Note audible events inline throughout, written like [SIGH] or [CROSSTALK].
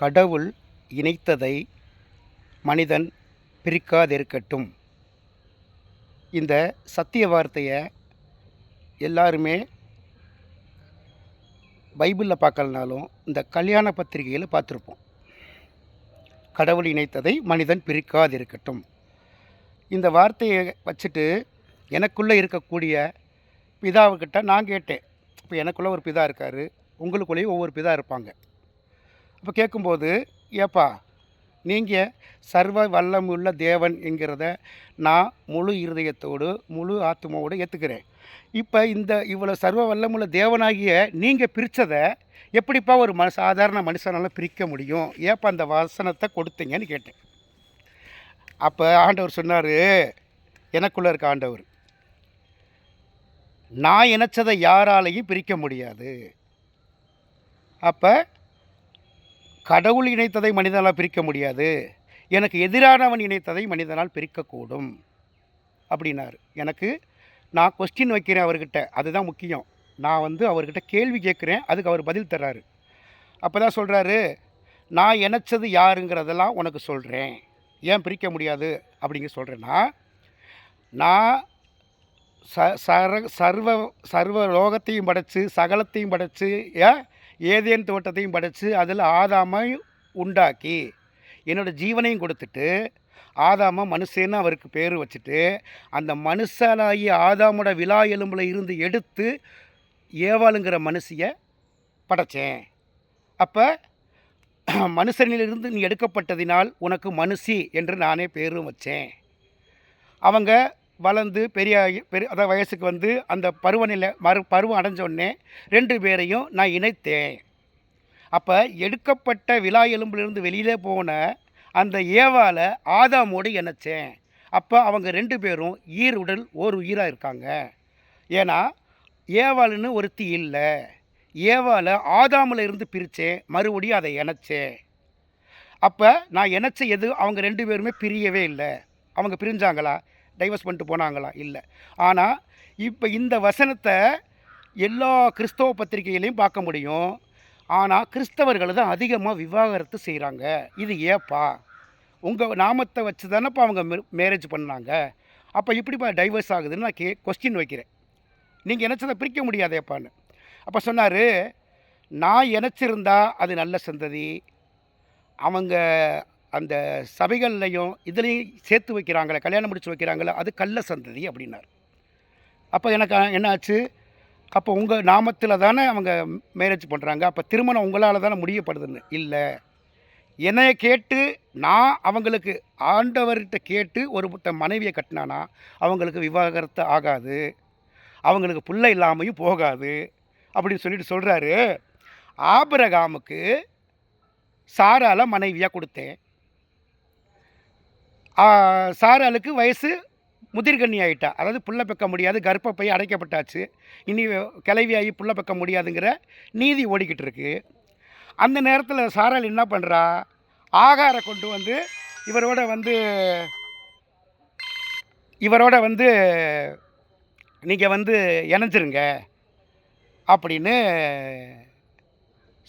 கடவுள் இணைத்ததை மனிதன் பிரிக்காதிருக்கட்டும். இந்த சத்திய வார்த்தையை எல்லாருமே பைபிளில் பார்க்கலனாலும் இந்த கல்யாண பத்திரிகையில் பார்த்துருப்போம். கடவுள் இணைத்ததை மனிதன் பிரிக்காதிருக்கட்டும். இந்த வார்த்தையை வச்சுட்டு எனக்குள்ளே இருக்கக்கூடிய பிதாவுக்கிட்ட நான் கேட்டேன். இப்போ எனக்குள்ளே ஒரு பிதா இருக்கார். உங்களுக்குள்ளேயும் ஒவ்வொரு பிதா இருப்பாங்க. அப்போ கேட்கும்போது ஏப்பா நீங்கள் சர்வ வல்லமுள்ள தேவன் என்கிறத நான் முழு இருதயத்தோடு முழு ஆத்மாவோடு ஏற்றுக்கிறேன் இப்போ இந்த இவ்வளோ சர்வ வல்லமுள்ள தேவனாகிய நீங்கள் பிரித்ததை எப்படிப்பா ஒரு மன சாதாரண மனுஷனால் பிரிக்க முடியும்? ஏப்பா அந்த வசனத்தை கொடுத்தீங்கன்னு கேட்டேன். அப்போ ஆண்டவர் சொன்னார் எனக்குள்ளே இருக்க ஆண்டவர் நான் இணைச்சதை யாராலையும் பிரிக்க முடியாது. அப்போ கடவுள் இணைத்ததை மனிதனால் பிரிக்க முடியாது. எனக்கு எதிரானவன் இணைத்ததை மனிதனால் பிரிக்கக்கூடும். அப்படின்னாரு. எனக்கு நான் கொஸ்டின் வைக்கிறேன் அவர்கிட்ட. அதுதான் முக்கியம். நான் வந்து அவர்கிட்ட கேள்வி கேட்குறேன். அதுக்கு அவர் பதில் தர்றாரு. அப்போ தான் சொல்கிறாரு நான் இணைச்சது யாருங்கிறதெல்லாம் உனக்கு சொல்கிறேன் ஏன் பிரிக்க முடியாது? அப்படிங்க சொல்கிறேன்னா நான் ச சர சர்வ சர்வ லோகத்தையும் படைச்சு சகலத்தையும் படைச்சு ஏன் ஏதேன் தோட்டத்தையும் படைத்து அதில் ஆதாமை உண்டாக்கி என்னோட ஜீவனையும் கொடுத்துட்டு ஆதாம மனுஷன்னு அவருக்கு பேர் வச்சுட்டு அந்த மனுஷனாகி ஆதாமோட விழா எலும்பில் இருந்து எடுத்து ஏவாளுங்கிற மனுஷிய படைச்சேன். அப்போ மனுஷனிலிருந்து நீ எடுக்கப்பட்டதினால் உனக்கு மனுஷி என்று நானே பேரும் வச்சேன். அவங்க வளர்ந்து பெரிய பெரிய அதாவது வயசுக்கு வந்து அந்த பருவநிலை மறு பருவம் அடைஞ்சோடனே ரெண்டு பேரையும் நான் இணைத்தேன். அப்போ எடுக்கப்பட்ட விழா எலும்பிலிருந்து வெளியிலே போன அந்த ஏவால ஆதாமோடு இணைச்சேன். அப்போ அவங்க ரெண்டு பேரும் ஈர் உடல் ஓர் உயிராக இருக்காங்க. ஏன்னா ஏவாளுன்னு ஒருத்தி இல்லை. ஏவால ஆதாமில் இருந்து பிரித்தேன். மறுபடியும் அதை இணைச்சேன். அப்போ நான் இணைச்ச எது? அவங்க ரெண்டு பேருமே பிரியவே இல்லை. அவங்க பிரிஞ்சாங்களா? டைவர்ஸ் பண்ணிட்டு போனாங்களா? இல்லை. ஆனால் இப்போ இந்த வசனத்தை எல்லா கிறிஸ்தவ பத்திரிகைகளையும் பார்க்க முடியும். ஆனால் கிறிஸ்தவர்கள் தான் அதிகமாக விவாகரத்து செய்கிறாங்க இது ஏப்பா? உங்கள் நாமத்தை வச்சு தானேப்பா அவங்க மேரேஜ் பண்ணாங்க. அப்போ இப்படிப்பா டைவர்ஸ் ஆகுதுன்னு நான் கே கொஸ்டின் வைக்கிறேன். நீங்கள் இணைச்சதை பிரிக்க முடியாதேப்பான்னு. அப்போ சொன்னார் நான் இணைச்சிருந்தா அது நல்ல சந்ததி. அவங்க அந்த சபைகள்லையும் இதுலேயும் சேர்த்து வைக்கிறாங்களே கல்யாணம் முடித்து வைக்கிறாங்களே அது கள்ள சந்ததி அப்படின்னார். அப்போ எனக்கு என்ன ஆச்சு? அப்போ உங்கள் நாமத்தில் தானே அவங்க மேரேஜ் பண்ணுறாங்க அப்போ திருமணம் உங்களால் தானே முடியப்படுதுன்னு. இல்லை. என்னைய கேட்டு நான் அவங்களுக்கு ஆண்டவர்கிட்ட கேட்டு ஒரு புத்த மனைவியை கட்டினானா அவங்களுக்கு விவாகரத்து ஆகாது. அவங்களுக்கு பிள்ளை இல்லாமையும் போகாது. அப்படின்னு சொல்லிட்டு சொல்கிறாரு ஆபரகாமுக்கு சாரால மனைவியாக கொடுத்தேன். சாராளுக்கு வயசு முதிர்கண்ணி ஆயிட்டா. அதாவது புள்ள பெக்க முடியாது கர்ப்பப்பை அடைக்கப்பட்டாச்சு. இனி கிளவியாகி புள்ள பெக்க முடியாதுங்கிற நீதி ஓடிக்கிட்டு இருக்கு. அந்த நேரத்தில் சாரால் என்ன பண்ணுறா ஆகாரம் கொண்டு வந்து இவரோட வந்து இவரோட வந்து நீங்கள் வந்து இணைஞ்சிருங்க அப்படின்னு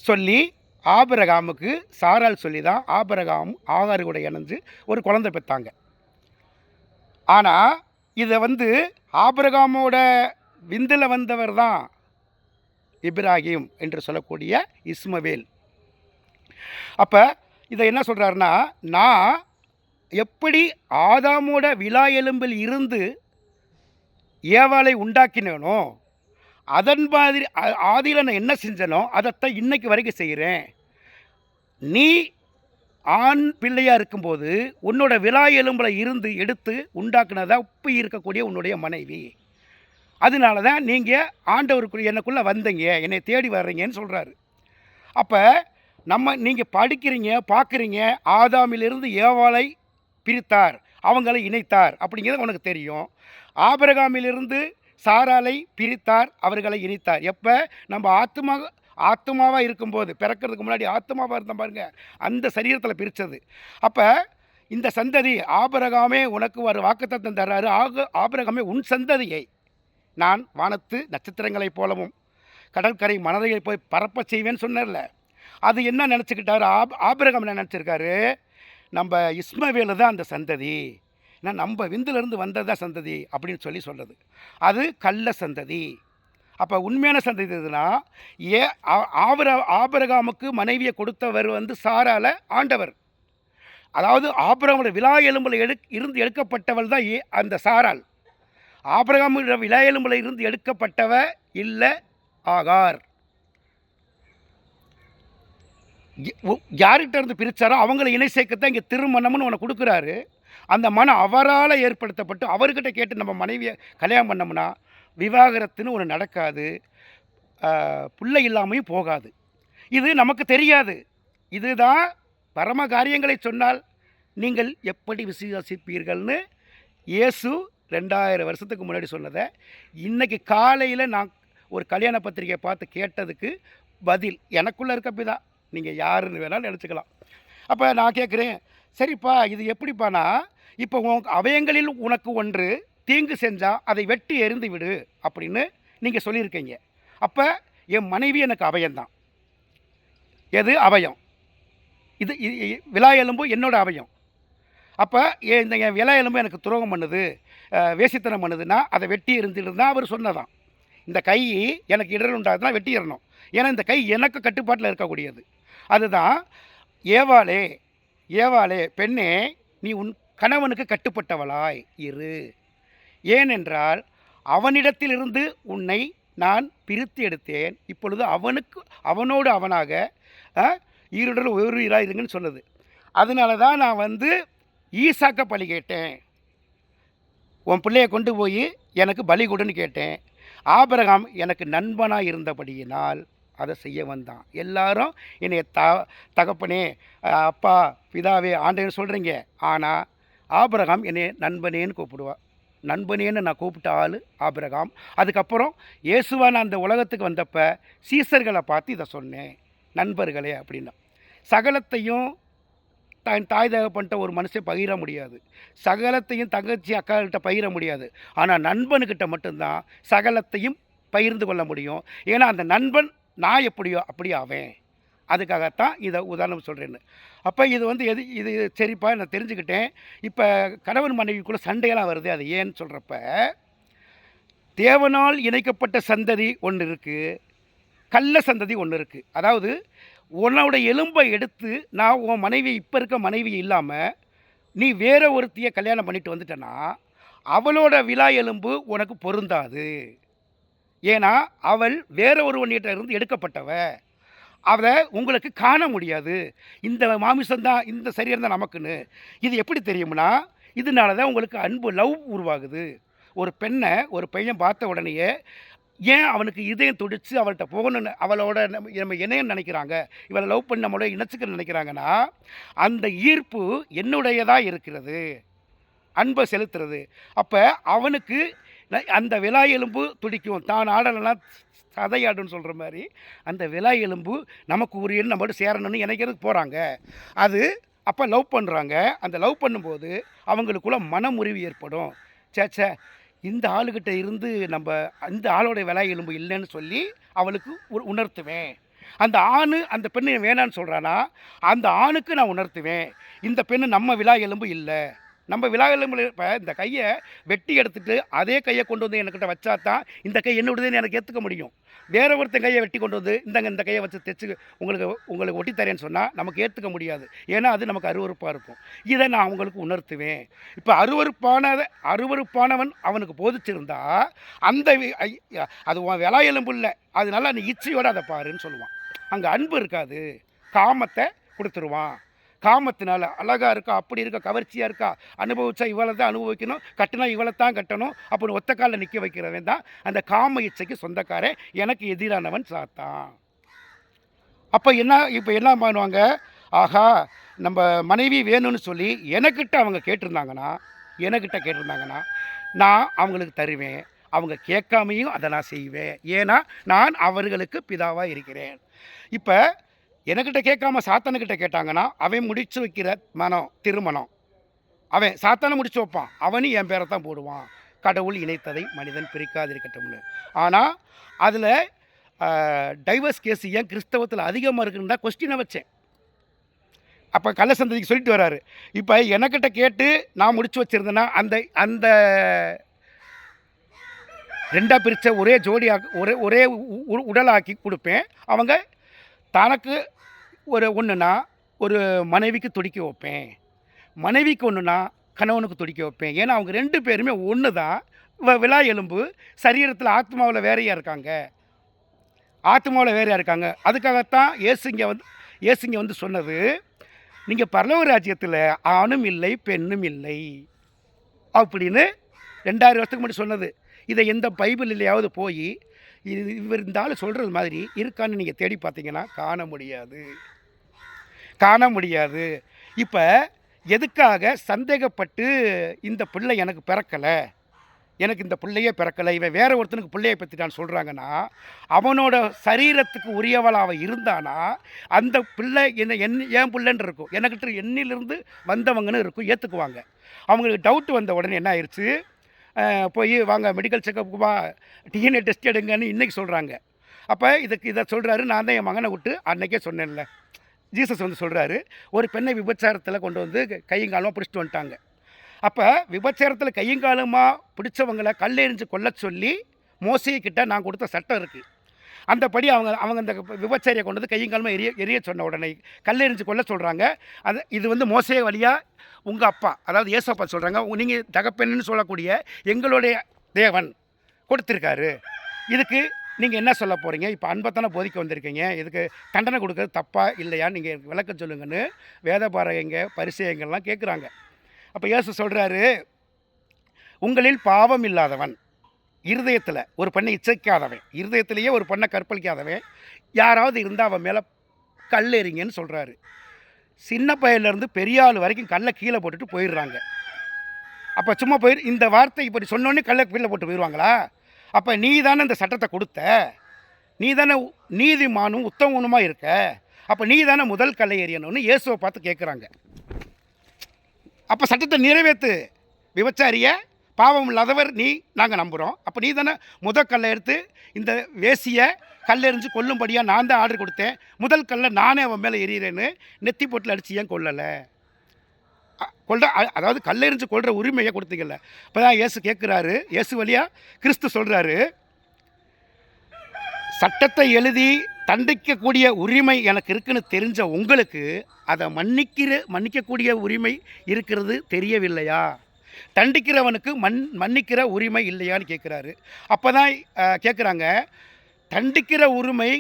சொல்லி ஆபரகாமுக்கு சாரால் சொல்லி தான் ஆபரகாம் ஆகாரு கூட இணைஞ்சு ஒரு குழந்தை பெற்றாங்க. ஆனால் இதை வந்து ஆபரகாமோட விந்தில் வந்தவர் தான் இப்ராஹிம் என்று சொல்லக்கூடிய இஸ்மவேல். அப்போ இதை என்ன சொல்கிறாருன்னா நான் எப்படி ஆதாமோட விழா எலும்பில் இருந்து ஏவாளை உண்டாக்கினேனோ அதன் மாதிரி ஆதியில் நான் என்ன செஞ்சனோ அதைத்தான் இன்றைக்கு வரைக்கும் செய்கிறேன் நீ ஆண் பிள்ளையாக இருக்கும்போது உன்னோட விழா எலும்பில் இருந்து எடுத்து உண்டாக்குனதாக உப்பு இருக்கக்கூடிய உன்னுடைய மனைவி. அதனால தான் நீங்கள் ஆண்டவருக்குள்ள எனக்குள்ளே வந்தீங்க. என்னை தேடி வர்றீங்கன்னு சொல்கிறாரு அப்போ நம்ம நீங்கள் படிக்கிறீங்க பார்க்குறீங்க ஆதாமிலிருந்து ஏவாளை பிரித்தார் அவங்களை இணைத்தார் அப்படிங்கிறது உனக்கு தெரியும். ஆபிரகாமிலிருந்து சாராலை பிரித்தார் அவர்களை இணைத்தார். எப்போ? நம்ம ஆத்மா ஆத்மாவாக இருக்கும்போது பிறக்கிறதுக்கு முன்னாடி ஆத்மாவாக இருந்த பாருங்க அந்த சரீரத்தில் பிரித்தது அப்போ இந்த சந்ததி ஆபரகாமே உனக்கு ஒரு வாக்குத்தத்தம் தர்றாரு ஆக ஆபரகாமே உன் சந்ததியை நான் வானத்து நட்சத்திரங்களைப் போலவும் கடற்கரை மணலையை போய் பரப்பச் செய்வேன்னு சொன்னார்ல. அது என்ன நினச்சிக்கிட்டாரு? ஆப் ஆபிரகம் என்ன நினச்சிருக்காரு? நம்ம இஸ்மவேலு தான் அந்த சந்ததி. ஏன்னா நம்ம விந்துலேருந்து வந்தது தான் சந்ததி அப்படின்னு சொல்லி சொல்கிறது அது கள்ள சந்ததி. அப்போ உண்மையான சந்ததி எதுனா ஏ ஆபர ஆபரகாமுக்கு மனைவியை கொடுத்தவர் வந்து சாரால ஆண்டவர். அதாவது ஆபிரகாமோட விழா எலும்பில் எடு இருந்து எடுக்கப்பட்டவள் தான் ஏ அந்த சாரால் ஆபிரகாமோட விழா எலும்பில் இருந்து எடுக்கப்பட்டவ இல்லை ஆகார். யார்கிட்ட இருந்து பிரிச்சாரோ அவங்கள இணை சேர்க்கத்தான் இங்கே திருமணம்னு உனக்கு கொடுக்குறாரு. அந்த மனம் அவரால் ஏற்படுத்தப்பட்டு அவர்கிட்ட கேட்டு நம்ம மனைவியை கல்யாணம் பண்ணோம்னா விவாகரத்துன்னு ஒன்று நடக்காது. பிள்ளை இல்லாமையும் போகாது. இது நமக்கு தெரியாது. இதுதான் பரம காரியங்களை சொன்னால் நீங்கள் எப்படி விசுவாசிப்பீர்கள்னு இயேசு ரெண்டாயிரம் வருஷத்துக்கு முன்னாடி சொன்னதை இன்றைக்கி காலையில் நான் ஒரு கல்யாண பத்திரிகையை பார்த்து கேட்டதுக்கு பதில் எனக்குள்ளே இருக்க பிதா நீங்கள் யாருன்னு வேணாலும் நினச்சிக்கலாம். அப்போ நான் கேட்குறேன் சரிப்பா இது எப்படிப்பானா இப்போ உன் அவயங்களில் உனக்கு ஒன்று தீங்கு செஞ்சால் அதை வெட்டி எறிந்து விடு அப்படின்னு நீங்கள் சொல்லியிருக்கீங்க. அப்போ என் மனைவி எனக்கு அவயம்தான் எது? அவயம் இது இ- இ- விலா எலும்பு என்னோடய அபயம். அப்போ இந்த என் விலா எலும்பு எனக்கு துரோகம் பண்ணுது வேசித்தனம் பண்ணுதுன்னா அதை வெட்டி எறிந்துட்டு அவர் சொன்னதான். இந்த கை எனக்கு இடர் உண்டாகுதுன்னா வெட்டிடணும் ஏன்னா இந்த கை எனக்கு கட்டுப்பாட்டில் இருக்கக்கூடியது. அதுதான் ஏவாளே ஏவாளே பெண்ணே நீ உன் கணவனுக்கு கட்டுப்பட்டவளாய் இரு. ஏனென்றால் அவனிடத்திலிருந்து உன்னை நான் பிரித்து எடுத்தேன். இப்பொழுது அவனுக்கு அவனோடு அவனாக ஈருடல் ஒரு உயிராக இருங்கன்னு சொன்னது அதனால தான் நான் வந்து ஈசாக்க பலி கேட்டேன். உன் பிள்ளையை கொண்டு போய் எனக்கு பலி கொடுன்னு கேட்டேன். ஆபரகாம் எனக்கு நண்பனாக இருந்தபடியினால் அதை செய்ய வந்தான். எல்லாரும் என்னை த தகப்பனே அப்பா பிதாவே ஆண்டேன்னு சொல்கிறீங்க ஆனால் ஆபரகாம் என்னை நண்பனேன்னு கூப்பிடுவா. நண்பனேன்னு நான் கூப்பிட்ட ஆள் ஆபிரகாம். அதுக்கப்புறம் இயேசுவான் அந்த உலகத்துக்கு வந்தப்ப சீசர்களை பார்த்து இதை சொன்னேன். நண்பர்களே அப்படின்னா. சகலத்தையும் தன் தாய் தகப்பன்ட்ட ஒரு மனுஷன் பகிர முடியாது. சகலத்தையும் தங்கச்சி அக்காக்கிட்ட பகிர முடியாது. ஆனால் நண்பனுக்கிட்ட மட்டும்தான் சகலத்தையும் பகிர்ந்து கொள்ள முடியும். ஏன்னா அந்த நண்பன் நான் எப்படியோ அப்படி அவன் அதுக்காகத்தான் இதை உதாரணம் சொல்கிறேன்னு அப்போ இது வந்து எது இது சரிப்பா நான் தெரிஞ்சுக்கிட்டேன். இப்போ கணவன் மனைவிக்குள்ளே சண்டையெல்லாம் வருது அது ஏன்னு சொல்கிறப்ப தேவனால் இணைக்கப்பட்ட சந்ததி ஒன்று இருக்குது கள்ள சந்ததி ஒன்று இருக்குது அதாவது உன்னோட எலும்பை எடுத்து நான் உன் மனைவி இப்போ இருக்க மனைவி இல்லாமல் நீ வேற ஒருத்தியை கல்யாணம் பண்ணிட்டு வந்துட்டேன்னா அவளோட விழா எலும்பு உனக்கு பொருந்தாது. ஏன்னா அவள் வேற ஒருவன்கிட்ட இருந்து எடுக்கப்பட்டவ. அதை உங்களுக்கு காண முடியாது. இந்த மாமிசம்தான் இந்த சரீரம் தான் நமக்குன்னு. இது எப்படி தெரியும்னா இதனால தான் உங்களுக்கு அன்பு லவ் உருவாகுது. ஒரு பெண்ணை ஒரு பையன் பார்த்த உடனேயே ஏன் அவனுக்கு இதயம் துடித்து அவள்கிட்ட போகணும்னு அவளோட நம்ம நம்ம இணையன்னு நினைக்கிறாங்க? இவளை லவ் பண்ண நம்மளோட இணைச்சிக்க நினைக்கிறாங்கன்னா அந்த ஈர்ப்பு என்னுடையதாக இருக்கிறது. அன்பை செலுத்துறது. அப்போ அவனுக்கு அந்த விலா எலும்பு துடிக்கும். தான் ஆடலைன்னா கதையாடுன்னு சொல்கிற மாதிரி அந்த விலா எலும்பு நமக்கு உரியன்னு நம்மளோட சேரணும்னு நினைக்கிறதுக்கு போகிறாங்க அது அப்போ லவ் பண்ணுறாங்க அந்த லவ் பண்ணும்போது அவங்களுக்குள்ள மனமுறிவு ஏற்படும். ச்சே ச்சே இந்த ஆளுகிட்ட இருந்து நம்ம அந்த ஆளோட விலா எலும்பு இல்லைன்னு சொல்லி அவளுக்கு உ- உணர்த்துவேன். அந்த ஆண் அந்த பெண்ணு வேணான்னு சொல்கிறானா அந்த ஆணுக்கு நான் உணர்த்துவேன். இந்த பெண்ணு நம்ம விலா எலும்பு இல்லை. நம்ம விழா எலும்புல இப்போ இந்த கையை வெட்டி எடுத்துட்டு அதே கையை கொண்டு வந்து என்கிட்ட வச்சா தான் இந்த கை என்னோடதுன்னு எனக்கு ஏற்றுக்க முடியும். வேற ஒருத்தன் கையை வெட்டி கொண்டு வந்து இந்தங்க இந்த கையை வச்சு தைச்சு உங்களுக்கு உங்களுக்கு ஒட்டி தரேன்னு சொன்னால் நமக்கு ஏற்றுக்க முடியாது. ஏன்னா அது நமக்கு அருவருப்பாக இருக்கும். இதை நான் அவங்களுக்கு உணர்த்துவேன். இப்போ அருவறுப்பான அருவருப்பானவன் அவனுக்கு போதிச்சிருந்தா அந்த அது உன் விலா எலும்பு இல்லை. அதனால நீ இச்சையோடு அதை பாருன்னு சொல்லுவான். அங்கே அன்பு இருக்காது. காமத்தை கொடுத்துருவான். காமத்தினால அழகாக இருக்கா அப்படி இருக்கா கவர்ச்சியாக இருக்கா அனுபவிச்சா இவளை தான் அனுபவிக்கணும் கட்டினா இவளை தான் கட்டணும் அப்படின்னு ஒத்த காலில் நிற்க வைக்கிறவன் தான் அந்த காம இச்சைக்கு சொந்தக்காரன் எனக்கு எதிரானவன் சாத்தான். அப்போ என்ன இப்போ என்ன பண்ணுவாங்க? ஆஹா நம்ம மனைவி வேணும்னு சொல்லி எனக்கிட்ட அவங்க கேட்டிருந்தாங்கன்னா எனக்கிட்ட கேட்டிருந்தாங்கன்னா நான் அவங்களுக்கு தருவேன் அவங்க கேட்காமையும் அதை நான் செய்வேன். ஏன்னா நான் அவர்களுக்கு பிதாவாக இருக்கிறேன். இப்போ எனக்கிட்ட கேட்காம சாத்தனுக்கிட்ட கேட்டாங்கன்னா அவன் முடிச்சு வைக்கிற மனம் திருமணம். அவன் சாத்தானை முடிச்சு வைப்பான். அவனும் என் பேரை தான் போடுவான். கடவுள் இணைத்ததை மனிதன் பிரிக்காதிருக்கட்டும்னு. ஆனால் அதில் டைவர்ஸ் கேஸ் ஏன் கிறிஸ்தவத்தில் அதிகமாக இருக்குன்னு தான் கொஸ்டினை வச்சேன். அப்போ கள்ள சந்ததிக்கு சொல்லிட்டு வராரு. இப்போ எனக்கிட்ட கேட்டு நான் முடிச்சு வச்சுருந்தேன்னா அந்த அந்த ரெண்டாக பிரித்த ஒரே ஜோடியாக ஒரே ஒரே உடலாக்கி கொடுப்பேன். அவங்க தனக்கு ஒரு ஒன்றுனா ஒரு மனைவிக்கு துடிக்க வைப்பேன். மனைவிக்கு ஒன்றுனா கணவனுக்கு துடிக்க வைப்பேன். ஏன்னா அவங்க ரெண்டு பேருமே ஒன்று தான் வ- எலும்பு சரீரத்தில் ஆத்மாவில் வேறையாக இருக்காங்க. ஆத்மாவில் வேறையாக இருக்காங்க. அதுக்காகத்தான் ஏசுங்க வந்து இயேசுங்க வந்து சொன்னது நீங்கள் பரலோக ராஜ்யத்தில் ஆணும் இல்லை பெண்ணும் இல்லை. அப்படின்னு ரெண்டாயிரம் வருஷத்துக்கு முன்னாடி சொன்னது. இதை எந்த பைபிள் இல்லையாவது போய் இது இவர் இந்த ஆள் சொல்கிறது மாதிரி இருக்கான்னு நீங்கள் தேடி பார்த்தீங்கன்னா காண முடியாது. காண முடியாது. இப்போ எதுக்காக சந்தேகப்பட்டு இந்த பிள்ளை எனக்கு பிறக்கலை? எனக்கு இந்த பிள்ளையே பிறக்கலை. இவன் வேற ஒருத்தனுக்கு பிள்ளையை பற்றிட்டான்னு சொல்கிறாங்கன்னா அவனோட சரீரத்துக்கு உரியவளாக அவன் இருந்தானா அந்த பிள்ளை என்ன என் என் பிள்ளைன்னு இருக்கும். எனக்கிட்ட எண்ணிலிருந்து வந்தவங்கன்னு இருக்கும் ஏற்றுக்குவாங்க அவங்களுக்கு டவுட் வந்த உடனே என்ன ஆயிடுச்சு போய் வாங்க மெடிக்கல் செக்கப்புக்கு வா டிஎன்ஏ டெஸ்ட் எடுங்கன்னு இன்றைக்கி சொல்கிறாங்க அப்போ இதுக்கு இதை சொல்கிறாரு நான் தான் என் மகனை விட்டு அன்னைக்கே சொன்னேன்ல. ஜீசஸ் வந்து சொல்கிறாரு ஒரு பெண்ணை விபச்சாரத்தில் கொண்டு வந்து கையங்காலமாக பிடிச்சிட்டு வந்துட்டாங்க. அப்போ விபச்சாரத்தில் கையங்காலமாக பிடிச்சவங்களை கல்லெறிஞ்சு கொல்ல சொல்லி மோசையை நான் கொடுத்த சட்டம் இருக்குது அந்தபடி அவங்க அவங்க அந்த விபச்சாரியை கொண்டு வந்து கையங்காலமாக எரிய எரிய சொன்ன உடனே கல்லெறிஞ்சு கொல்ல சொல்கிறாங்க அது இது வந்து மோசைய வழியாக உங்கள் அப்பா அதாவது ஏசப்பா சொல்கிறாங்க நீங்கள் தகப்பெண்ணுன்னு சொல்லக்கூடிய எங்களுடைய தேவன் கொடுத்துருக்காரு. இதுக்கு நீங்கள் என்ன சொல்ல போகிறீங்க இப்போ அன்பத்தான போதிக்க வந்திருக்கீங்க. இதுக்கு தண்டனை கொடுக்கறது தப்பாக இல்லையா? நீங்கள் விளக்க சொல்லுங்கன்னு வேதபாரகங்க பரிசயங்கள்லாம் கேட்குறாங்க அப்போ இயேசு சொல்கிறாரு உங்களில் பாவம் இல்லாதவன் இருதயத்தில் ஒரு பெண்ணை இச்சைக்காதவன் இருதயத்திலேயே ஒரு பெண்ணை கற்பழிக்காதவன் யாராவது இருந்தால் அவன் மேலே கல் எறிங்கன்னு சொல்கிறாரு சின்ன பையன்லேருந்து பெரிய ஆள் வரைக்கும் கல்லை கீழே போட்டுட்டு போயிடுறாங்க. அப்போ சும்மா போயிடு இந்த வார்த்தை இப்படி சொன்னோன்னே கல்லை கீழே போட்டு போயிடுவாங்களா? அப்போ நீ தானே இந்த சட்டத்தை கொடுத்த? நீ தானே நீதிமானும் உத்தமனுமாக இருக்க? அப்போ நீ தானே முதல் கல்லை எறியணும்னு இயேசுவை பார்த்து கேட்குறாங்க அப்போ சட்டத்தை நிறைவேற்று விபச்சாரிய பாவம் இல்லாதவர் நீ நாங்கள் நம்புகிறோம் அப்போ நீ தானே முத கல்லை எடுத்து இந்த வேசியை கல்லெறிஞ்சு கொல்லும்படியாக நான் தான் ஆர்டர் கொடுத்தேன். முதல் கல்லை நானே அவன் மேலே எறிகிறேன்னு நெத்தி போட்டில் அடித்து ஏன் கொல்லலை? கொல்ற அ- அதாவது கல்லெறிஞ்சு கொள்கிற உரிமையை கொடுத்தீங்கல்ல. இப்போ தான் இயேசு கேட்குறாரு இயேசு வழியாக கிறிஸ்து சொல்கிறாரு சட்டத்தை எழுதி தண்டிக்கக்கூடிய உரிமை எனக்கு இருக்குன்னு தெரிஞ்ச உங்களுக்கு அதை மன்னிக்கிற மன்னிக்கக்கூடிய உரிமை இருக்கிறது தெரியவில்லையா? தண்டிக்கிறவனுக்கு மன் மன்னிக்கிற உரிமை இல்லையான்னு கேட்குறாரு. அப்போ தான் கேட்குறாங்க தண்டிக்கிற உரிமை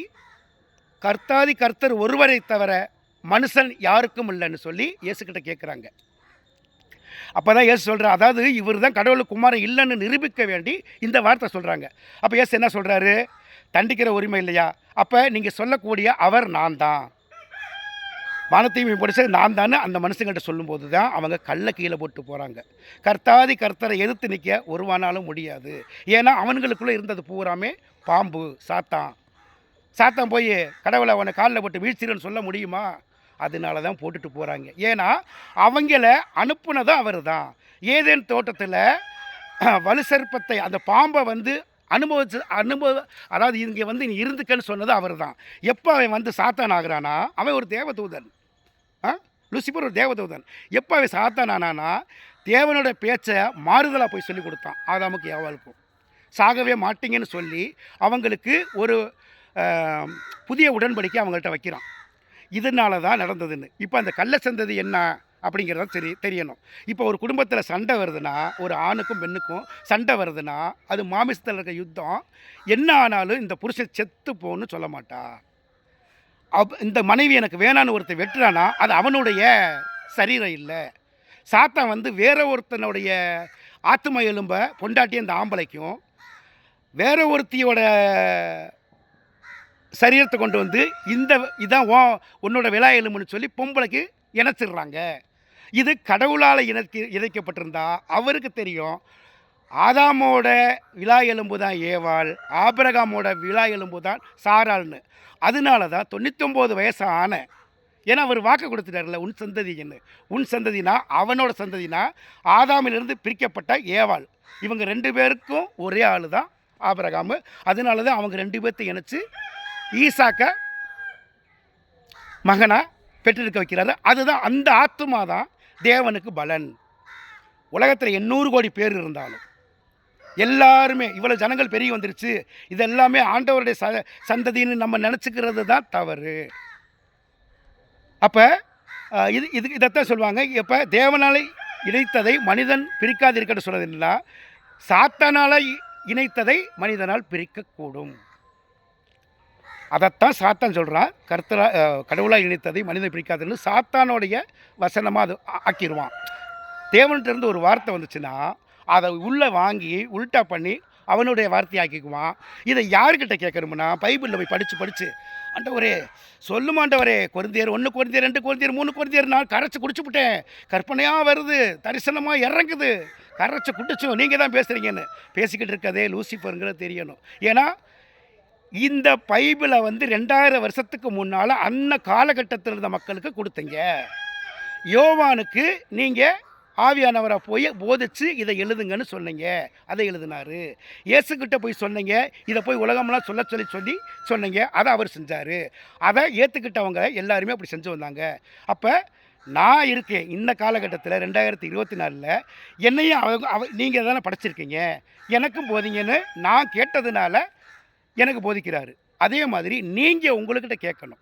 கர்த்தாதி கர்த்தர் ஒருவரை தவிர மனுஷன் யாருக்கும் இல்லைன்னு சொல்லி இயேசுக்கிட்ட கேட்குறாங்க. அப்போ தான் இயேசு சொல்கிறார் அதாவது இவர் தான் கடவுள் குமாரன் இல்லைன்னு நிரூபிக்க வேண்டி இந்த வார்த்தை சொல்கிறாங்க அப்போ இயேசு என்ன சொல்கிறாரு தண்டிக்கிற உரிமை இல்லையா? அப்போ நீங்கள் சொல்லக்கூடிய அவர் நான் தான் வானத்தையும் படிச்சது நான் தானே அந்த மனுஷங்கள்ட்ட சொல்லும்போது தான் அவங்க கல்லை கீழே போட்டு போகிறாங்க கர்த்தாதி கர்த்தரை எதிர்த்து நிற்க ஒருவானாலும் முடியாது. ஏன்னா அவன்களுக்குள்ளே இருந்தது பூராமே பாம்பு சாத்தான். சாத்தான் போய் கடவுளை அவனை காலில் போட்டு வீழ்ச்சிருன்னு சொல்ல முடியுமா? அதனால தான் போட்டுட்டு போகிறாங்க ஏன்னா அவங்கள அனுப்புனதும் அவர் தான் ஏதேன் தோட்டத்தில் வலு அந்த பாம்பை வந்து அனுபவிச்சு அனுபவ அதாவது இங்கே வந்து நீ இருந்துக்கன்னு சொன்னது அவர் தான் எப்போ அவன் வந்து சாத்தான் ஆகிறானா? அவன் ஒரு தேவதூதன். ஆ லூசிபர் ஒரு தேவதூதன். எப்போ அவன் சாத்தான் ஆனானா தேவனோட பேச்சை மாறுதலாக போய் சொல்லி கொடுத்தான். ஆதாமுக்கு ஏவாளுக்கும் சாகவே மாட்டீங்கன்னு சொல்லி அவங்களுக்கு ஒரு புதிய உடன்படிக்கை அவங்கள்ட்ட வைக்கிறான். இதனால தான் நடந்ததுன்னு. இப்போ அந்த கள்ள சந்ததி என்ன அப்படிங்கிறத தெரி தெரியணும். இப்போ ஒரு குடும்பத்தில் சண்டை வருதுன்னா ஒரு ஆணுக்கும் பெண்ணுக்கும் சண்டை வருதுன்னா அது மாமிசத்தில் இருக்க யுத்தம் என்ன ஆனாலும் இந்த புருஷன் செத்து போன்னு சொல்ல மாட்டா. அப் இந்த மனைவி எனக்கு வேணான்னு ஒருத்தன் வெட்டுறானா அது அவனுடைய சரீரம் இல்லை. சாத்தான் வந்து வேற ஒருத்தனுடைய ஆத்தும எலும்பை பொண்டாட்டி அந்த ஆம்பளைக்கும் வேற ஒருத்தியோட சரீரத்தை கொண்டு வந்து இந்த இதான் ஓ உன்னோட விழா எலும்புன்னு சொல்லி பொம்பளைக்கு இணைச்சிடுறாங்க. இது கடவுளால் இணைக்கி இணைக்கப்பட்டிருந்தா அவருக்கு தெரியும். ஆதாமோட விழா எலும்பு தான் ஏவாள் ஆபிரகாமோட விழா எலும்பு தான் சாராள்னு. அதனால தான் தொண்ணூத்தொம்பது வயசு ஆன ஏன்னா அவர் வாக்கு கொடுத்துட்டார்ல உன் சந்ததின்னு. உன் சந்ததினா அவனோட சந்ததினா ஆதாமிலிருந்து பிரிக்கப்பட்ட ஏவாள். இவங்க ரெண்டு பேருக்கும் ஒரே ஆள் தான் ஆபரகாமு. அதனால தான் அவங்க ரெண்டு பேர்த்தையும் இணைச்சி ஈசாக்க மகனாக பெற்றெடுக்க வைக்கிறாரு. அதுதான் அந்த ஆத்மா தான் தேவனுக்கு பலன். உலகத்தில் எண்ணூறு கோடி பேர் இருந்தாலும் எல்லாருமே இவ்வளோ ஜனங்கள் பெருகி வந்துருச்சு. இதெல்லாமே ஆண்டவருடைய ச சந்ததின்னு நம்ம நினச்சிக்கிறது தான் தவறு. அப்போ இது இது இதைத்தான் சொல்லுவாங்க. இப்போ தேவனாலை இணைத்ததை மனிதன் பிரிக்காதிருக்கட்டும் சொல்றது என்னன்னா சாத்தானால் இணைத்ததை மனிதனால் பிரிக்கக்கூடும். அதைத்தான் சாத்தான் சொல்கிறான் கருத்தரா கடவுளாக இணைத்ததை மனிதன் பிடிக்காதுன்னு சாத்தானுடைய வசனமாக அது ஆக்கிடுவான் தேவன்கிட்டருந்து ஒரு வார்த்தை வந்துச்சுன்னா அதை உள்ளே வாங்கி உல்ட்டா பண்ணி அவனுடைய வார்த்தையாக்கிக்குவான் இதை யார்கிட்ட கேட்கணும்னா பைபிளில் போய் படித்து படித்து ஆண்டவரே சொல்லுமாண்டவரே குருந்தியர் ஒன்று குருந்தியர் ரெண்டு குருந்தியர் மூணு குருந்தியர் நான் கரைச்சி குடிச்சு விட்டேன். கற்பனையாக வருது தரிசனமாக இறங்குது. கரைச்சி குடிச்சோம் நீங்கள் தான் பேசுகிறீங்கன்னு பேசிக்கிட்டு இருக்கதே லூசிஃபருங்கிறது தெரியணும். ஏன்னா இந்த பைபிளை வந்து ரெண்டாயிரம் வருஷத்துக்கு முன்னால் அந்த காலகட்டத்தில் இருந்த மக்களுக்கு கொடுத்தீங்க. யோவானுக்கு நீங்கள் ஆவியானவரை போய் போதிச்சு இதை எழுதுங்கன்னு சொன்னீங்க. அதை எழுதினாரு. இயேசுக்கிட்ட போய் சொன்னீங்க. இதை போய் உலகம்லாம் சொல்ல சொல்லி சொல்லி சொன்னீங்க. அதை அவர் செஞ்சார். அதை ஏற்றுக்கிட்டவங்க எல்லாருமே அப்படி செஞ்சு வந்தாங்க. அப்போ நான் இருக்கேன். இந்த காலகட்டத்தில் ரெண்டாயிரத்தி இருபத்தி நாலில் என்னையும் அவங்க அவ நீங்கள் தானே படைச்சிருக்கீங்க? எனக்கும் போதிங்கன்னு நான் கேட்டதுனால எனக்கு போதிக்கிறாரு. அதே மாதிரி நீங்கள் உங்களுக்கிட்ட கேட்கணும்.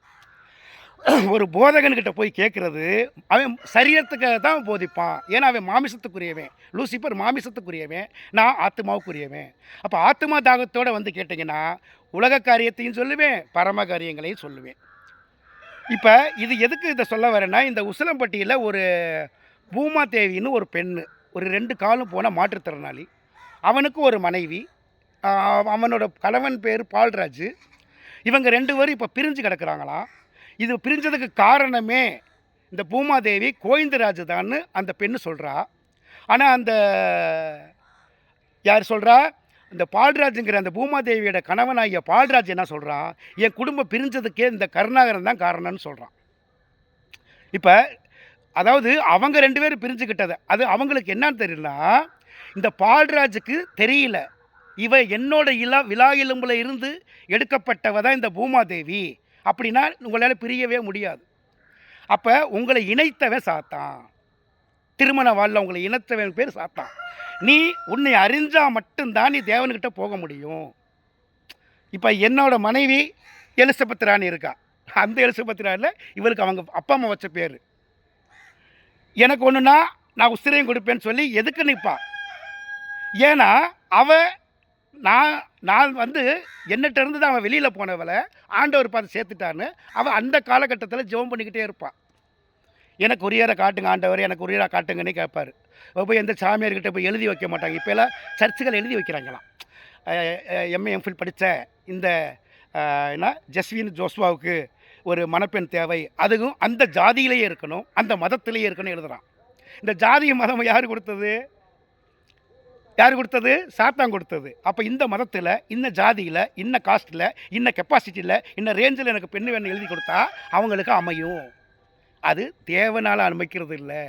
ஒரு போதகன்கிட்ட போய் கேட்குறது அவன் சரீரத்துக்கு தான் போதிப்பான். ஏன்னா அவன் மாமிசத்துக்குரியவன். லூசிப்பர் மாமிசத்துக்குரியவன். நான் ஆத்மாவுக்குரியவன் அப்போ ஆத்மா தாகத்தோடு வந்து கேட்டிங்கன்னா உலக காரியத்தையும் சொல்லுவேன் பரம காரியங்களையும் சொல்லுவேன். இப்போ இது எதுக்கு இதை சொல்ல வரேன்னா இந்த உசிலம்பட்டியில் ஒரு பூமா தேவின்னு ஒரு பெண்ணு ஒரு ரெண்டு காலும் போன மாற்றுத்திறனாளி. அவனுக்கு ஒரு மனைவி அவனோட கணவன் பேர் பால்ராஜ். இவங்க ரெண்டு பேரும் இப்போ பிரிஞ்சு கிடக்குறாங்களாம் இது பிரிஞ்சதுக்கு காரணமே இந்த பூமாதேவி கோவிந்தராஜ் தான்னு அந்த பெண்ணு சொல்கிறா ஆனால் அந்த யார் சொல்கிறா இந்த பால்ராஜுங்கிற அந்த பூமாதேவியோட கணவனாகிய பால்ராஜ் என்ன சொல்கிறான் என் குடும்பம் பிரிஞ்சதுக்கே இந்த கருணாகரன் தான் காரணம்னு சொல்கிறான் இப்போ அதாவது அவங்க ரெண்டு பேரும் பிரிஞ்சுக்கிட்டது அது அவங்களுக்கு என்னன்னு தெரியலனா இந்த பால்ராஜுக்கு தெரியல. இவ என்னோட இலா விழா எலும்பில் இருந்து எடுக்கப்பட்டவ தான் இந்த பூமாதேவி. அப்படின்னா உங்களால் பிரியவே முடியாது. அப்போ உங்களை இணைத்தவன் சாத்தான். திருமண வாழ்ல உங்களை இணைத்தவன் பேர் சாத்தான். நீ உன்னை அறிஞ்சால் மட்டும்தான் நீ தேவன்கிட்ட போக முடியும். இப்போ என்னோட மனைவி எலிசபெத் ராணி இருக்கா? அந்த எலிசபெத் ராணியில் இவருக்கு அவங்க அப்பா அம்மா வச்ச பேர். எனக்கு ஒன்றுனா நான் உசிரையும் கொடுப்பேன்னு சொல்லி எதுக்கு நிற்பா ஏன்னா அவள் நான் நான் வந்து என்னட்டேருந்து தான் அவன் வெளியில் போனவளை ஆண்டவர் பார்த்து சேர்த்துட்டான்னு அவன் அந்த காலகட்டத்தில் ஜெபம் பண்ணிக்கிட்டே இருப்பாள் எனக்கு உரியரை காட்டுங்க ஆண்டவர் எனக்கு உரியரை காட்டுங்கன்னு கேட்பார். போய் எந்த சாமியார்கிட்ட போய் எழுதி வைக்க மாட்டாங்க. இப்போ எல்லாம் சர்ச்சுகள் எழுதி வைக்கிறாங்களாம். எம்ஏ எம்ஃபில் படித்த இந்த என்ன ஜஸ்வின் ஜோஸ்வாவுக்கு ஒரு மணப்பெண் தேவை. அதுவும் அந்த ஜாதியிலேயே இருக்கணும் அந்த மதத்திலேயே இருக்கணும் எழுதுகிறான் இந்த ஜாதி மதம் யார் கொடுத்தது? யார் கொடுத்தது? சாத்தான் கொடுத்தது. அப்போ இந்த மதத்தில் இந்த ஜாதியில் இன்ன காஸ்ட்டில் இன்ன கெப்பாசிட்டியில் இன்ன ரேஞ்சில் எனக்கு பெண்ணு வேணும் எழுதி கொடுத்தா அவங்களுக்கு அமையும். அது தேவனால் அனுமதிக்கிறது இல்லை.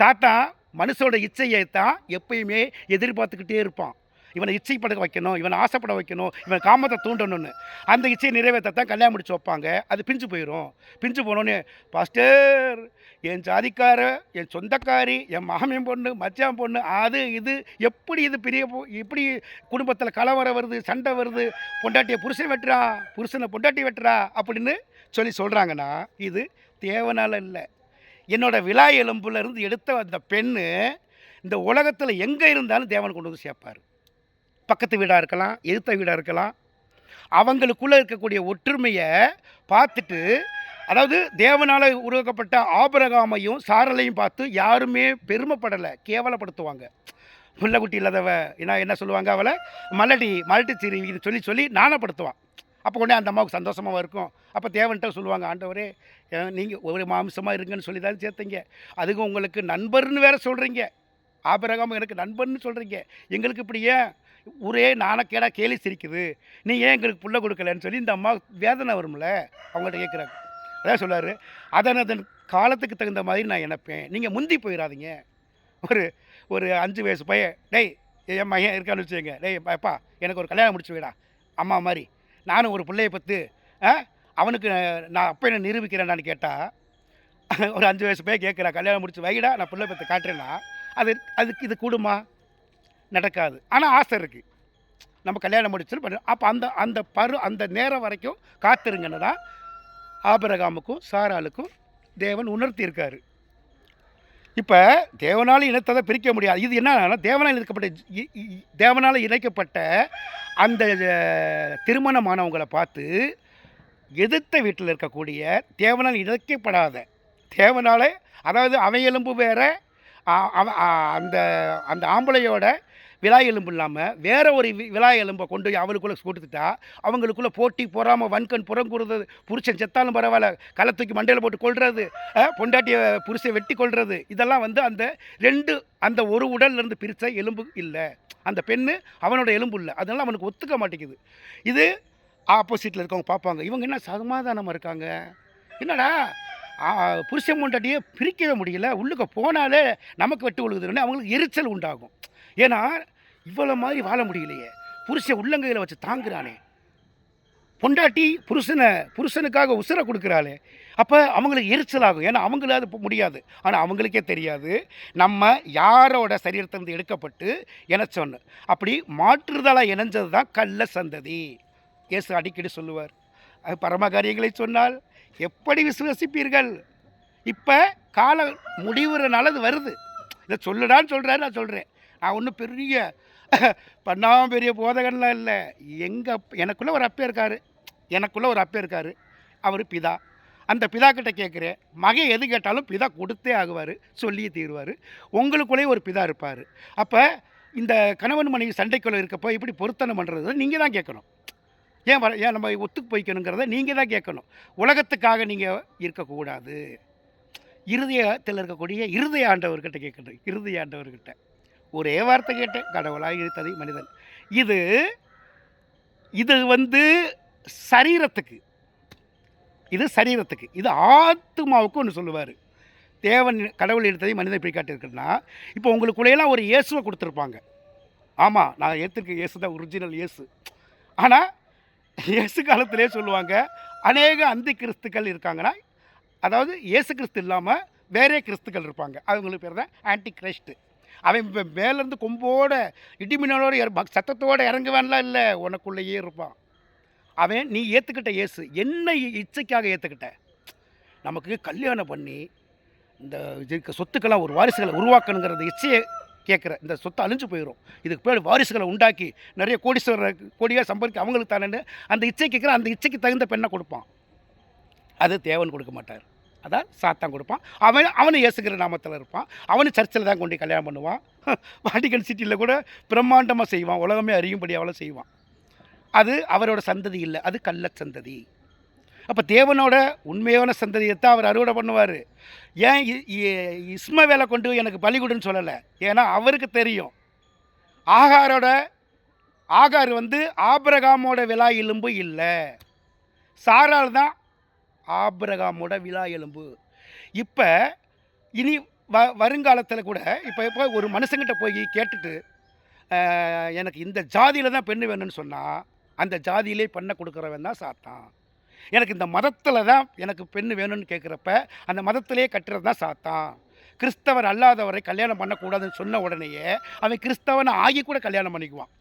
சாத்தான் மனுஷோட இச்சையை தான் எப்பயுமே எதிர்பார்த்துக்கிட்டே இருப்பான். இவனை இச்சைப்பட வைக்கணும் இவனை ஆசைப்பட வைக்கணும் இவன் காமத்தை தூண்டணும்னு. அந்த இச்சையை நிறைவேற்றத்தான் கல்யாணம் முடிச்சு வைப்பாங்க. அது பிஞ்சு போயிடும் பிஞ்சு போனோன்னே பாஸ்டர் என் ஜாதிக்கார என் சொந்தக்காரி என் மாமியன் பொண்ணு மச்சான் பொண்ணு அது இது எப்படி இது பெரிய போ- இப்படி குடும்பத்தில் கலவரம் வருது சண்டை வருது பொண்டாட்டியை புருஷன் வெட்டுறா புருஷனை பொண்டாட்டி வெட்டுறா அப்படின்னு சொல்லி சொல்கிறாங்கன்னா இது தேவனால் இல்லை என்னோடய விழா எலும்புலேருந்து எடுத்த அந்த பெண்ணு இந்த உலகத்தில் எங்கே இருந்தாலும் தேவன் கொண்டு வந்து சேர்ப்பார். பக்கத்து வீடாக இருக்கலாம் எதிர்த்த வீடாக இருக்கலாம். அவங்களுக்குள்ளே இருக்கக்கூடிய ஒற்றுமையை பார்த்துட்டு அதாவது தேவனால் உருவாக்கப்பட்ட ஆபரகாமையும் சாரலையும் பார்த்து யாருமே பெருமைப்படலை கேவலப்படுத்துவாங்க. முல்லைக்குட்டி இல்லாதவ என்ன என்ன சொல்லுவாங்க அவளை? மலடி மலட்டி சிறுவின்னு சொல்லி சொல்லி நாணப்படுத்துவான். அப்போ உடனே அந்த அம்மாவுக்கு சந்தோஷமாக இருக்கும். அப்போ தேவன்ட்ட சொல்லுவாங்க ஆண்டவரே நீங்கள் ஒரு மாம்சமாக இருங்கன்னு சொல்லி தான் சேர்த்தீங்க. அதுக்கும் உங்களுக்கு நண்பர்னு வேற சொல்கிறீங்க ஆபரகாம் எனக்கு நண்பர்னு சொல்கிறீங்க எங்களுக்கு இப்படி ஏன் ஒரே நாணக்கேடாக கேலி சிரிக்குது? நீ ஏன் எங்களுக்கு புள்ள கொடுக்கலன்னு சொல்லி இந்த அம்மா வேதனை வரும்ல? அவங்கள்ட்ட கேட்குறாங்க. அதான் சொல்லார் அதன் அதன் காலத்துக்கு தகுந்த மாதிரி நான் நினைப்பேன் நீங்கள் முந்தி போயிடாதீங்க ஒரு ஒரு அஞ்சு வயசு பையன் டேய் என் மகன் இருக்கான்னு வச்சுக்கோங்க. டேய் அப்பா எனக்கு ஒரு கல்யாணம் முடிச்சு வைடா. அம்மா மாதிரி. நானும் ஒரு பிள்ளையை பத்து ஆ அவனுக்கு நான் அப்போ என்ன நிரூபிக்கிறேன்னு கேட்டால் ஒரு அஞ்சு வயசு பையன் கேட்குறா கல்யாணம் முடிச்சு வைடா நான் பிள்ளை பத்து காட்டுறேன்னா அது அதுக்கு இது கூடுமா? நடக்காது. ஆனால் ஆசை இருக்குது நம்ம கல்யாணம் முடிச்சு பண்ண அப்போ அந்த அந்த பரு அந்த நேரம் வரைக்கும் காத்திருங்கன்னு தான் ஆபரகாமுக்கும் சாராளுக்கும் தேவன் உணர்த்தியிருக்காரு. இப்போ தேவனால் இனத்தை பிரிக்க முடியாது. இது என்னன்னா தேவனால் இணைக்கப்பட்ட தேவனால் இணைக்கப்பட்ட அந்த திருமணமானவங்களை பார்த்து எதிர்த்த வீட்டில் இருக்கக்கூடிய தேவனால் இணைக்கப்படாத தேவனால் அதாவது அவன் எலும்பு வேற அவ- அந்த அந்த ஆம்பளையோட விழா எலும்பு இல்லாமல் வேற ஒரு வி- விழா எலும்பை கொண்டு போய் அவளுக்குள்ளே கொடுத்துட்டா அவங்களுக்குள்ளே போட்டி பொறாமல் வன்கண் புறங்குறது புருஷன் செத்தாலும் பரவாயில்ல களை தூக்கி மண்டையில் போட்டு கொள்வது பொண்டாட்டியை புருஷை வெட்டி கொள்வது இதெல்லாம் வந்து அந்த ரெண்டு அந்த ஒரு உடல்லேருந்து பிரித்த எலும்பு இல்லை. அந்த பெண்ணு அவனோட எலும்பு இல்லை. அதனால் அவனுக்கு ஒத்துக்க மாட்டேங்குது. இது ஆப்போசிட்டில் இருக்கவங்க பார்ப்பாங்க. இவங்க என்ன சமாதானமாக இருக்காங்க? என்னடா புருஷன் பொண்டாட்டியை பிரிக்கவே முடியல. உள்ளுக்க போனாலே நமக்கு வெட்டு விழுகுதுன்னு அவங்களுக்கு எரிச்சல் உண்டாகும். ஏன்னா இவ்வளோ மாதிரி வாழ முடியலையே. புருஷன் உள்ளங்கையில் வச்சு தாங்குறானே. பொண்டாட்டி புருஷனை புருஷனுக்காக உசுரை கொடுக்குறாளே. அப்போ அவங்களுக்கு எரிச்சல் ஆகும் ஏன்னா அவங்களாவது முடியாது. ஆனால் அவங்களுக்கே தெரியாது. நம்ம யாரோட சரீரத்திலிருந்து எடுக்கப்பட்டு இணைச்சோன்னு அப்படி மாற்றுதலாக இணைஞ்சது தான் கள்ள சந்ததி. இயேசு அடிக்கடி சொல்லுவார். அது பரமகாரியங்களை சொன்னால் எப்படி விசுவசிப்பீர்கள்? இப்போ கால முடிவுறனால அது வருது. இதை சொல்லுடான்னு சொல்கிறாரு நான் சொல்கிறேன் நான் ஒன்றும் பெரிய [LAUGHS] பண்ணாமல் பெரிய போதகன்லாம் இல்லை. எங்கள் எனக்குள்ளே ஒரு அப்பே இருக்கார். எனக்குள்ளே ஒரு அப்பே இருக்கார். அவர் பிதா. அந்த பிதா கிட்ட கேட்குறேன் மகன் எது கேட்டாலும் பிதா கொடுத்தே ஆகுவார். சொல்லியே தீருவார். உங்களுக்குள்ளேயே ஒரு பிதா இருப்பார். அப்போ இந்த கணவன் மனைவி சண்டைக்குள்ளே இருக்கப்போ இப்படி பொருத்தனம் பண்ணுறது நீங்கள் தான் கேட்கணும் ஏன் வர ஏன் நம்ம ஒத்துக்கு போய்க்கணுங்கிறத நீங்கள் தான் கேட்கணும் உலகத்துக்காக நீங்கள் இருக்கக்கூடாது. இருதயத்தில் இருக்கக்கூடிய இருதய ஆண்டவர்கிட்ட கேட்கணும் இருதய ஆண்டவர்கிட்ட. ஒரே வார்த்தை கேட்டேன். கடவுளாக இருத்ததை மனிதன். இது இது வந்து சரீரத்துக்கு. இது சரீரத்துக்கு. இது ஆத்மாவுக்கு ஒன்று சொல்லுவார். தேவன் கடவுள் எடுத்ததை மனிதன் இப்படி காட்டியிருக்குன்னா இப்போ உங்களுக்குள்ளேயெல்லாம் ஒரு இயேசுவை கொடுத்துருப்பாங்க. ஆமாம் நான் ஏற்றுக்க இயேசு தான் ஒரிஜினல் இயேசு. ஆனால் இயேசு காலத்திலே சொல்லுவாங்க அநேக அந்தி கிறிஸ்துக்கள் இருக்காங்கன்னா அதாவது இயேசு கிறிஸ்து இல்லாமல் வேறே கிறிஸ்துக்கள் இருப்பாங்க. அவங்களுக்கு பேர் தான் ஆன்டி கிரைஸ்ட்டு அவன் இப்போ மேலேருந்து கொம்போட இடிமின்னலோட இற- சத்தத்தோடு இறங்குவான்லாம் இல்லை? உனக்குள்ளேயே இருப்பான். அவன் நீ ஏற்றுக்கிட்ட இயேசு. என்ன இச்சைக்காக ஏற்றுக்கிட்ட நமக்கு கல்யாணம் பண்ணி இந்த இருக்க சொத்துக்கெல்லாம் ஒரு வாரிசுகளை உருவாக்கணுங்கிறது இச்சையை கேட்குற இந்த சொத்து அழிஞ்சு போயிடும் இதுக்கு பேர் வாரிசுகளை உண்டாக்கி நிறைய கோடீஸ்வரர் கோடியாக சம்பாதிக்க அவங்களுக்கு தானேன்னு அந்த இச்சை கேட்குற அந்த இச்சைக்கு தகுந்த பெண்ணை கொடுப்பான். அது தேவன் கொடுக்க மாட்டார். அதான் சாத்தான் கொடுப்பான். அவன் அவனு இயேசுகிற நாமத்தில் இருப்பான். அவனு சர்ச்சில் தான் கொண்டு கல்யாணம் பண்ணுவான். [LAUGHS] வாட்டிகன் சிட்டியில் கூட பிரம்மாண்டமாக செய்வான். உலகமே அறியும்படி அவளை செய்வான். அது அவரோட சந்ததி இல்லை. அது கள்ள சந்ததி. அப்போ தேவனோட உண்மையான சந்ததியைத்தான் அவர் அறுவடை பண்ணுவார். ஏன் இ- வேலை கொண்டு எனக்கு பலிகுடுன்னு சொல்லலை. ஏன்னா அவருக்கு தெரியும். ஆகாரோட ஆகார் வந்து ஆபிரகாமோட விழா எலும்பு இல்லை. சாரால் தான் ஆப்ரகாமோட விழா எலும்பு இப்போ இனி வ வருங்காலத்தில் கூட இப்போ இப்போ ஒரு மனுஷங்கிட்ட போய் கேட்டுட்டு எனக்கு இந்த ஜாதியில் தான் பெண்ணு வேணும்னு சொன்னால் அந்த ஜாதியிலே பெண்ணை கொடுக்குறவன் தான் சாத்தான். எனக்கு இந்த மதத்தில் தான் எனக்கு பெண்ணு வேணும்னு கேட்குறப்ப அந்த மதத்திலே கட்டுறது தான் சாத்தான். கிறிஸ்தவர் அல்லாதவரை கல்யாணம் பண்ணக்கூடாதுன்னு சொன்ன உடனேயே அவன் கிறிஸ்தவனை ஆகி கூட கல்யாணம் பண்ணிக்குவான்.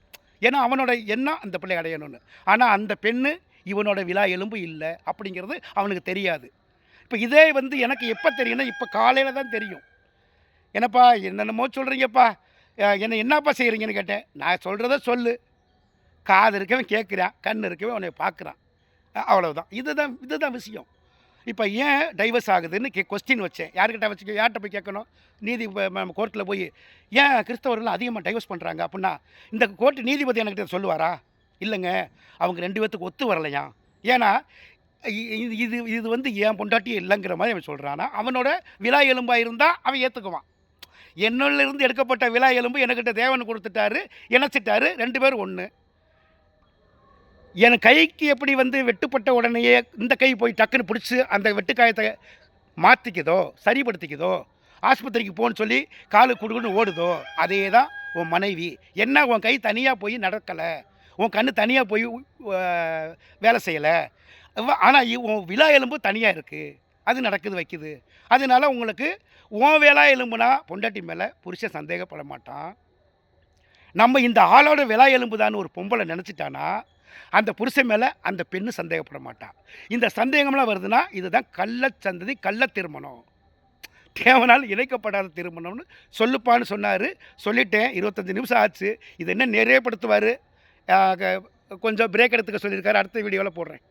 ஏன்னா அவனோட எண்ணம் அந்த பிள்ளை அடையணும்னு. ஆனால் அந்த பெண்ணு இவனோட விழா எலும்பு இல்லை அப்படிங்கிறது அவனுக்கு தெரியாது. இப்போ இதே வந்து எனக்கு எப்போ தெரியும்னா இப்போ காலையில் தான் தெரியும். என்னப்பா என்னென்னமோ சொல்கிறீங்கப்பா என்ன என்னப்பா செய்கிறீங்கன்னு கேட்டேன். நான் சொல்கிறத சொல்லு. காது இருக்கவன் கேட்குறான் கண் இருக்கவன் உன்னை பார்க்குறான். அவ்வளவுதான். இதுதான் இதுதான் விஷயம். இப்போ ஏன் டைவர்ஸ் ஆகுதுன்னு கே கொஸ்டின் வச்சேன். யார்கிட்ட வச்சு யார்கிட்ட போய் கேட்கணும்? நீதி கோர்ட்டில் போய் ஏன் கிறிஸ்தவர்கள் அதிகமாக டைவர்ஸ் பண்ணுறாங்க அப்படின்னா இந்த கோர்ட்டு நீதிபதி என்கிட்ட சொல்லுவாரா? இல்லைங்க அவங்க ரெண்டு பேர்த்துக்கு ஒத்து வரலையா? ஏன்னா இது இது இது வந்து என் பொண்டாட்டி இல்லைங்கிற மாதிரி அவன் சொல்கிறானா அவனோட விழா எலும்பாக இருந்தால் அவன் ஏற்றுக்குவான் என்னிலிருந்து இருந்து எடுக்கப்பட்ட விழா எலும்பு எனக்கிட்ட தேவன் கொடுத்துட்டாரு இணைச்சிட்டாரு ரெண்டு பேரும் ஒன்று என் கைக்கு எப்படி வந்து வெட்டுப்பட்ட உடனேயே இந்த கை போய் டக்குன்னு பிடிச்சி அந்த வெட்டுக்காயத்தை மாற்றிக்குதோ சரிப்படுத்திக்குதோ ஆஸ்பத்திரிக்கு போன்னு சொல்லி காலு குடுக்குன்னு ஓடுதோ அதே தான் உன் மனைவி. என்ன உன் கை தனியாக போய் நடக்கலை? உன் கண்ணு தனியாக போய் வேலை செய்யலை. ஆனால் உன் விழா எலும்பு தனியாக இருக்குது அது நடக்குது வைக்குது. அதனால உங்களுக்கு உன் வேளா எலும்புனா பொண்டாட்டி மேலே புருஷன் சந்தேகப்பட மாட்டான். நம்ம இந்த ஆளோட விழா எலும்புதான்னு ஒரு பொம்பளை நினச்சிட்டானா அந்த புருஷன் மேலே அந்த பெண்ணு சந்தேகப்பட மாட்டான் இந்த சந்தேகம்லாம் வருதுன்னா இதுதான் கள்ளச்சந்ததி கள்ள திருமணம். தேவனால் இணைக்கப்படாத திருமணம்னு சொல்லுப்பான்னு சொன்னார். சொல்லிட்டேன். இருபத்தஞ்சி நிமிஷம் ஆச்சு. இது என்ன நிறையப்படுத்துவார் கொஞ்சம் பிரேக் எடுத்துக்க சொல்லியிருக்காரு. அடுத்த வீடியோவில் போடுறேன்.